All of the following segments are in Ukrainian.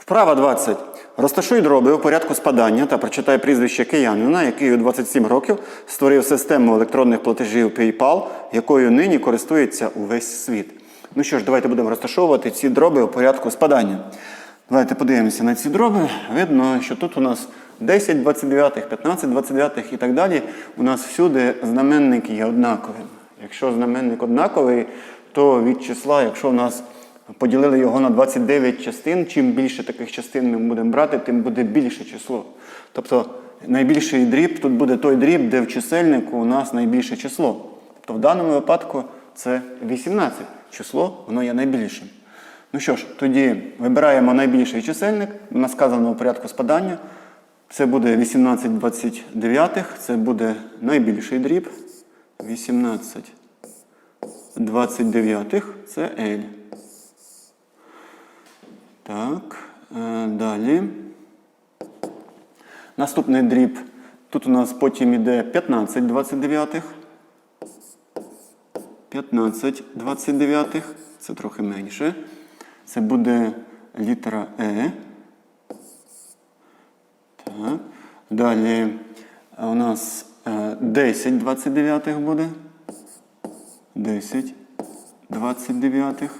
Вправа 20. Розташуй дроби у порядку спадання та прочитай прізвище киянина, який у 27 років створив систему електронних платежів PayPal, якою нині користується увесь світ. Ну що ж, давайте будемо розташовувати ці дроби у порядку спадання. Давайте подивимося на ці дроби. Видно, що тут у нас 10 29, 15 29 і так далі. У нас всюди знаменник є однаковим. Якщо знаменник однаковий, то від числа, якщо у нас поділили його на 29 частин, чим більше таких частин ми будемо брати, тим буде більше число. Тобто найбільший дріб тут буде той дріб, де в чисельнику у нас найбільше число. Тобто в даному випадку це 18. Число воно є найбільшим. Ну що ж, тоді вибираємо найбільший чисельник, у нас сказано у порядку спадання. Це буде 18 29, це буде найбільший дріб. 18 29 це L. Так, е, далі. Наступний дріб. Тут у нас потім іде 15 29. 15 29. Це трохи менше. Це буде літера Е. Так. Далі е, у нас е, 10 29 буде. 10 29.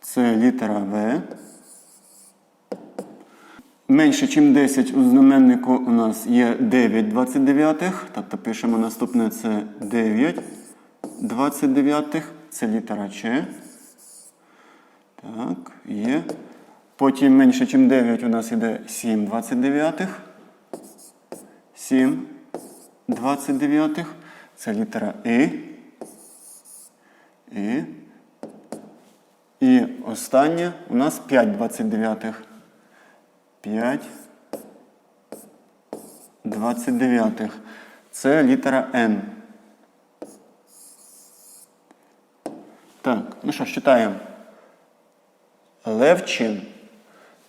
Це літера В. Менше, ніж 10 у знаменнику у нас є 9 29. Тобто пишемо наступне це 9 29. Це літера Ч. Так, є. Потім менше, ніж 9 у нас іде 7 29. 7 29. Це літера І. І. І останнє у нас 5 29. 5 29. Це літера Н. Так, ну що ж, читаємо. Левчин.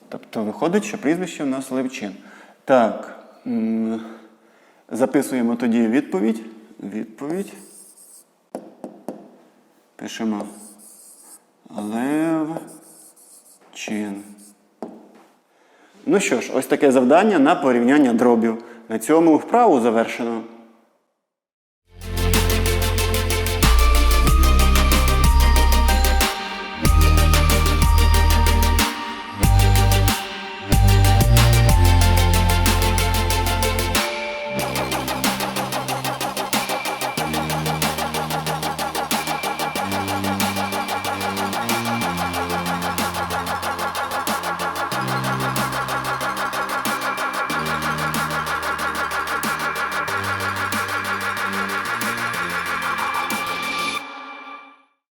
Тобто виходить, що прізвище у нас Левчин. Так. Записуємо тоді відповідь. Відповідь. Пишемо Левчин. Ну що ж, ось таке завдання на порівняння дробів. На цьому вправу завершено.